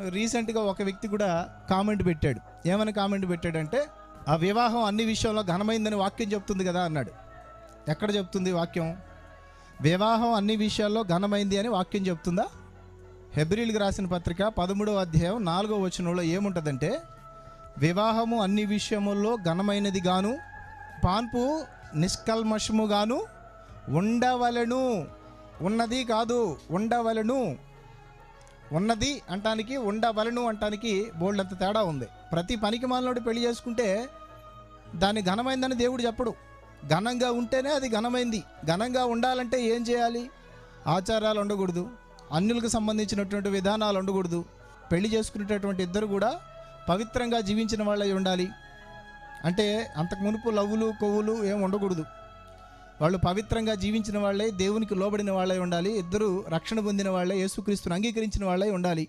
రీసెంట్గా ఒక వ్యక్తి కూడా కామెంట్ పెట్టాడు. ఏమని కామెంట్ పెట్టాడంటే ఆ వివాహం అన్ని విషయంలో ఘనమైందని వాక్యం చెప్తుంది కదా అన్నాడు. ఎక్కడ చెప్తుంది వాక్యం? వివాహం అన్ని విషయాల్లో ఘనమైంది అని వాక్యం చెప్తుందా? హెబ్రిల్కి రాసిన పత్రిక పదమూడవ అధ్యాయం నాలుగో వచనంలో ఏముంటుందంటే వివాహము అన్ని విషయముల్లో ఘనమైనది గాను పాన్పు నిష్కల్మషముగాను ఉండవలను ఉన్నది కాదు ఉండవలను ఉన్నది అంటానికి ఉండవలను అంటానికి బోల్డ్ అంత తేడా ఉంది. ప్రతి పనికి మాలనోడు పెళ్ళి చేసుకుంటే దాన్ని ఘనమైందని దేవుడు చెప్పడు. ఘనంగా ఉంటేనే అది ఘనమైంది. ఘనంగా ఉండాలంటే ఏం చేయాలి? ఆచారాలు ఉండకూడదు. అన్యులకు సంబంధించినటువంటి విధానాలు ఉండకూడదు. పెళ్ళి చేసుకునేటటువంటి ఇద్దరు కూడా పవిత్రంగా జీవించిన వాళ్ళై ఉండాలి. అంటే అంతకు మునుపు లవ్వులు కొవ్వులు ఏం ఉండకూడదు. వాళ్ళు పవిత్రంగా జీవించిన వాళ్ళే దేవునికి లోబడిన వాళ్ళై ఉండాలి ఇద్దరు రక్షణ పొందిన వాళ్ళే యేసుక్రీస్తుని అంగీకరించిన వాళ్ళే ఉండాలి.